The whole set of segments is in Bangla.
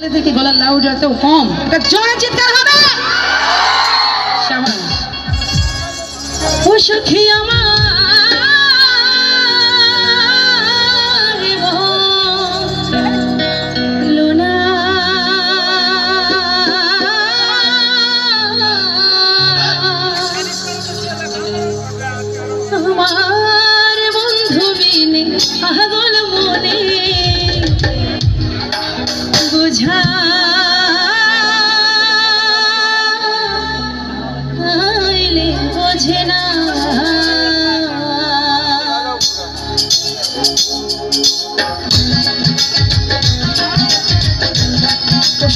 থেকে গলার লাউড এত কম। একটা জোরে চিৎকার হবে। সাবাস ও সখী আমার। বুঝা বোঝে না।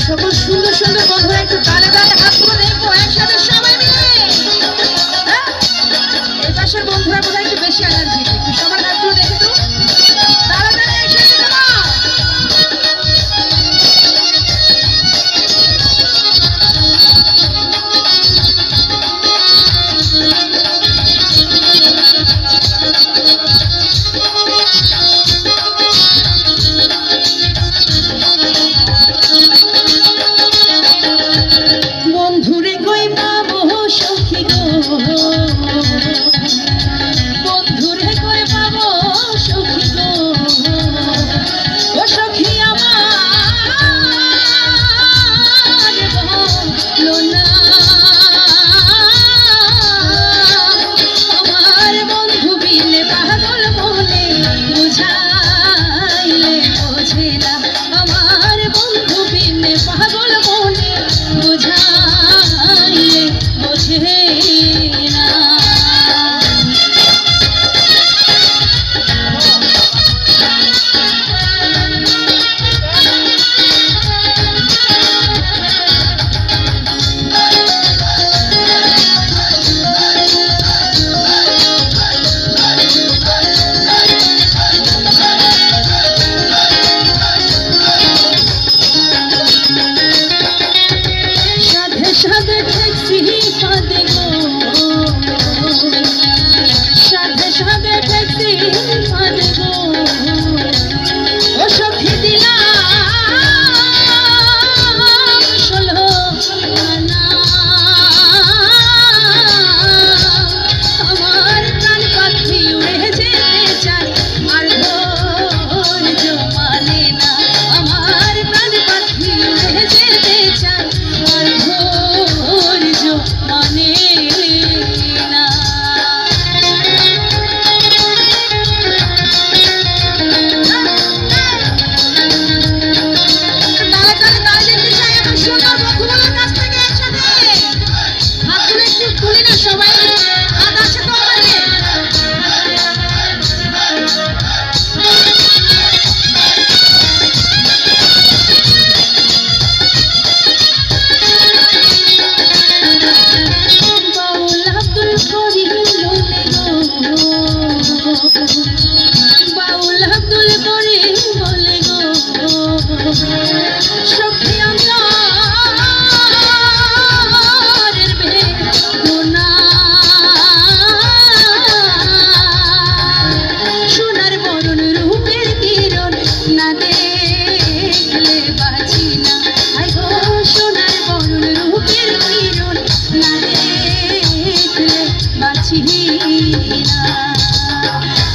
সকল সুন্দর সুন্দর গেলাম আমার বন্ধু বিনে পাগল মনে বোঝাইলে